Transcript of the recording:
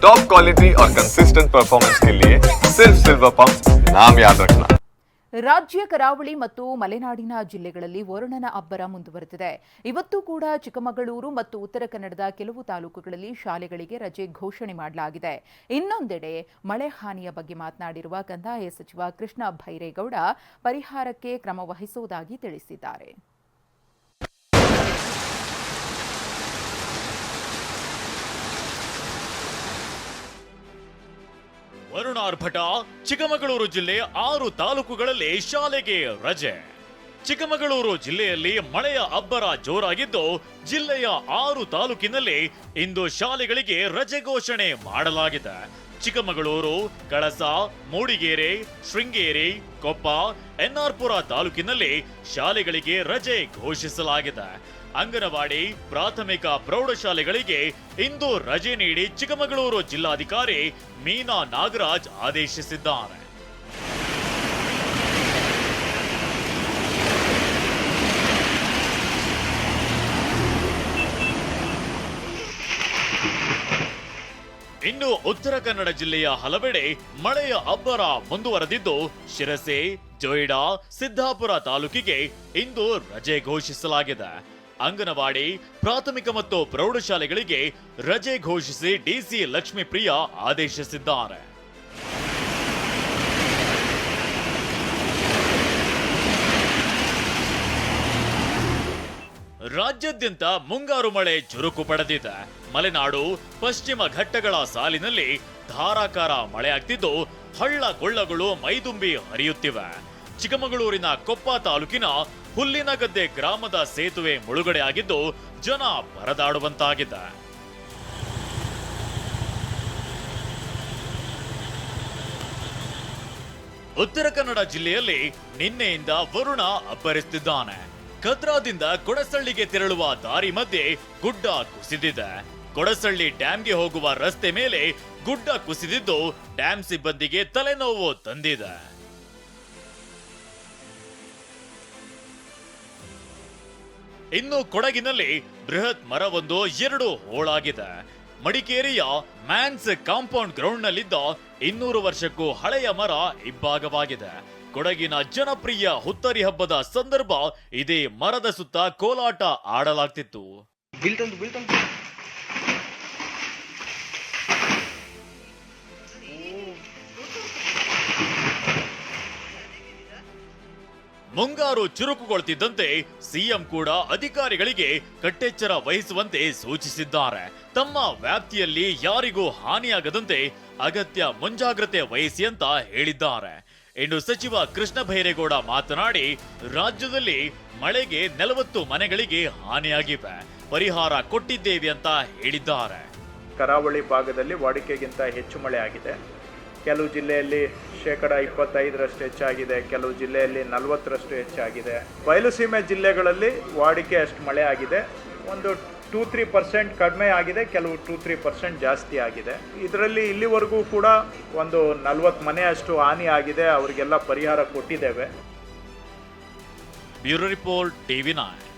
Top quality और consistent performance के लिए सिर्फ सिल्वर पंप नाम याद रखना ರಾಜ್ಯ ಕರಾವಳಿ ಮತ್ತು ಮಲೆನಾಡಿನ ಜಿಲ್ಲೆಗಳಲ್ಲಿ ವರುಣನ ಅಬ್ಬರ ಮುಂದುವರೆದಿದೆ ಇವತ್ತು ಕೂಡ ಚಿಕ್ಕಮಗಳೂರು ಮತ್ತು ಉತ್ತರ ಕನ್ನಡದ ಕೆಲವು ತಾಲೂಕುಗಳಲ್ಲಿ ಶಾಲೆಗಳಿಗೆ ರಜೆ ಘೋಷಣೆ ಮಾಡಲಾಗಿದೆ ಇನ್ನೊಂದೆಡೆ ಮಳೆ ಹಾನಿಯ ಬಗ್ಗೆ ಮಾತನಾಡಿರುವ ಕಂದಾಯ ಸಚಿವ ಕೃಷ್ಣ ಭೈರೇಗೌಡ ಪರಿಹಾರಕ್ಕೆ ಕ್ರಮ ವಹಿಸುವುದಾಗಿ ತಿಳಿಸಿದ್ದಾರೆ ವರುಣಾರ್ಭಟ ಚಿಕ್ಕಮಗಳೂರು ಜಿಲ್ಲೆ ಆರು ತಾಲೂಕುಗಳಲ್ಲಿ ಶಾಲೆಗೆ ರಜೆ. ಚಿಕ್ಕಮಗಳೂರು ಜಿಲ್ಲೆಯಲ್ಲಿ ಮಳೆಯ ಅಬ್ಬರ ಜೋರಾಗಿದ್ದು ಜಿಲ್ಲೆಯ ಆರು ತಾಲೂಕಿನಲ್ಲಿ ಇಂದು ಶಾಲೆಗಳಿಗೆ ರಜೆ ಘೋಷಣೆ ಮಾಡಲಾಗಿದೆ. ಚಿಕ್ಕಮಗಳೂರು, ಕಳಸ, ಮೂಡಿಗೆರೆ, ಶೃಂಗೇರಿ, ಕೊಪ್ಪ ಎನ್ಆರ್ಪುರ ತಾಲೂಕಿನಲ್ಲಿ ಶಾಲೆಗಳಿಗೆ ರಜೆ ಘೋಷಿಸಲಾಗಿದೆ. ಅಂಗನವಾಡಿ, ಪ್ರಾಥಮಿಕ, ಪ್ರೌಢಶಾಲೆಗಳಿಗೆ ಇಂದು ರಜೆ ನೀಡಿ ಚಿಕ್ಕಮಗಳೂರು ಜಿಲ್ಲಾಧಿಕಾರಿ ಮೀನಾ ನಾಗರಾಜ್ ಆದೇಶಿಸಿದ್ದಾರೆ. ಇನ್ನು ಉತ್ತರ ಕನ್ನಡ ಜಿಲ್ಲೆಯ ಹಲವೆಡೆ ಮಳೆಯ ಅಬ್ಬರ ಮುಂದುವರೆದಿದ್ದು, ಶಿರಸೆ, ಜೊಯ್ಡಾ, ಸಿದ್ದಾಪುರ ತಾಲೂಕಿಗೆ ಇಂದು ರಜೆ ಘೋಷಿಸಲಾಗಿದೆ. ಅಂಗನವಾಡಿ, ಪ್ರಾಥಮಿಕ ಮತ್ತು ಪ್ರೌಢಶಾಲೆಗಳಿಗೆ ರಜೆ ಘೋಷಿಸಿ ಡಿಸಿ ಲಕ್ಷ್ಮೀಪ್ರಿಯ ಆದೇಶಿಸಿದ್ದಾರೆ. ರಾಜ್ಯಾದ್ಯಂತ ಮುಂಗಾರು ಮಳೆ ಚುರುಕು ಪಡೆದಿದೆ. ಮಲೆನಾಡು ಪಶ್ಚಿಮ ಘಟ್ಟಗಳ ಸಾಲಿನಲ್ಲಿ ಧಾರಾಕಾರ ಮಳೆಯಾಗ್ತಿದ್ದು ಹಳ್ಳ ಕೊಳ್ಳಗಳು ಮೈದುಂಬಿ ಹರಿಯುತ್ತಿವೆ. ಚಿಕ್ಕಮಗಳೂರಿನ ಕೊಪ್ಪ ತಾಲೂಕಿನ ಹುಲ್ಲಿನಗದ್ದೆ ಗ್ರಾಮದ ಸೇತುವೆ ಮುಳುಗಡೆಯಾಗಿದ್ದು ಜನ ಪರದಾಡುವಂತಾಗಿದೆ. ಉತ್ತರ ಕನ್ನಡ ಜಿಲ್ಲೆಯಲ್ಲಿ ನಿನ್ನೆಯಿಂದ ವರುಣ ಅಬ್ಬರಿಸುತ್ತಿದ್ದಾನೆ. ಕದ್ರಾದಿಂದ ಕೊಡಸಳ್ಳಿಗೆ ತೆರಳುವ ದಾರಿ ಮಧ್ಯೆ ಗುಡ್ಡ ಕುಸಿದಿದೆ. ಕೊಡಸಳ್ಳಿ ಡ್ಯಾಂಗೆ ಹೋಗುವ ರಸ್ತೆ ಮೇಲೆ ಗುಡ್ಡ ಕುಸಿದಿದ್ದು ಡ್ಯಾಂ ಸಿಬ್ಬಂದಿಗೆ ತಲೆನೋವು ತಂದಿದೆ. ಇನ್ನು ಕೊಡಗಿನಲ್ಲಿ ಬೃಹತ್ ಮರವೊಂದು ಎರಡು ಹೋಳಾಗಿದೆ. ಮಡಿಕೇರಿಯ ಮ್ಯಾನ್ಸ್ ಕಾಂಪೌಂಡ್ ಗ್ರೌಂಡ್ ನಲ್ಲಿದ್ದ ಇನ್ನೂರು ವರ್ಷಕ್ಕೂ ಹಳೆಯ ಮರ ಇಬ್ಬಾಗವಾಗಿದೆ ಕೊಡಗಿನ ಜನಪ್ರಿಯ ಹುತ್ತರಿ ಹಬ್ಬದ ಸಂದರ್ಭ ಇದೇ ಮರದ ಸುತ್ತ ಕೋಲಾಟ ಆಡಲಾಗ್ತಿತ್ತು. ಮುಂಗಾರು ಚುರುಕುಗೊಳ್ತಿದ್ದಂತೆ ಸಿಎಂ ಕೂಡ ಅಧಿಕಾರಿಗಳಿಗೆ ಕಟ್ಟೆಚ್ಚರ ವಹಿಸುವಂತೆ ಸೂಚಿಸಿದ್ದಾರೆ. ತಮ್ಮ ವ್ಯಾಪ್ತಿಯಲ್ಲಿ ಯಾರಿಗೂ ಹಾನಿಯಾಗದಂತೆ ಅಗತ್ಯ ಮುಂಜಾಗ್ರತೆ ವಹಿಸಿ ಅಂತ ಹೇಳಿದ್ದಾರೆ. ಇನ್ನು ಸಚಿವ ಕೃಷ್ಣ ಭೈರೇಗೌಡ ಮಾತನಾಡಿ, ರಾಜ್ಯದಲ್ಲಿ ಮಳೆಗೆ ನಲವತ್ತು ಮನೆಗಳಿಗೆ ಹಾನಿಯಾಗಿವೆ. ಪರಿಹಾರ ಕೊಟ್ಟಿದ್ದೇವೆ ಅಂತ ಹೇಳಿದ್ದಾರೆ. ಕರಾವಳಿ ಭಾಗದಲ್ಲಿ ವಾಡಿಕೆಗಿಂತ ಹೆಚ್ಚು ಮಳೆ ಆಗಿದೆ. ಕೆಲವು ಜಿಲ್ಲೆಯಲ್ಲಿ ಶೇಕಡ ಇಪ್ಪತ್ತೈದರಷ್ಟು ಹೆಚ್ಚಾಗಿದೆ, ಕೆಲವು ಜಿಲ್ಲೆಯಲ್ಲಿ ನಲವತ್ತರಷ್ಟು ಹೆಚ್ಚಾಗಿದೆ. ಬಯಲುಸೀಮೆ ಜಿಲ್ಲೆಗಳಲ್ಲಿ ವಾಡಿಕೆ ಅಷ್ಟು ಮಳೆ ಆಗಿದೆ. ಒಂದು ಟೂ ತ್ರೀ ಪರ್ಸೆಂಟ್ ಕಡಿಮೆ ಆಗಿದೆ, ಕೆಲವು ಟೂ ತ್ರೀ ಪರ್ಸೆಂಟ್ ಜಾಸ್ತಿ ಆಗಿದೆ. ಇದರಲ್ಲಿ ಇಲ್ಲಿವರೆಗೂ ಕೂಡ ಒಂದು ನಲವತ್ತು ಮನೆ ಅಷ್ಟು ಹಾನಿ ಆಗಿದೆ, ಅವರಿಗೆಲ್ಲ ಪರಿಹಾರ ಕೊಟ್ಟಿದ್ದೇವೆ. Bureau report, TV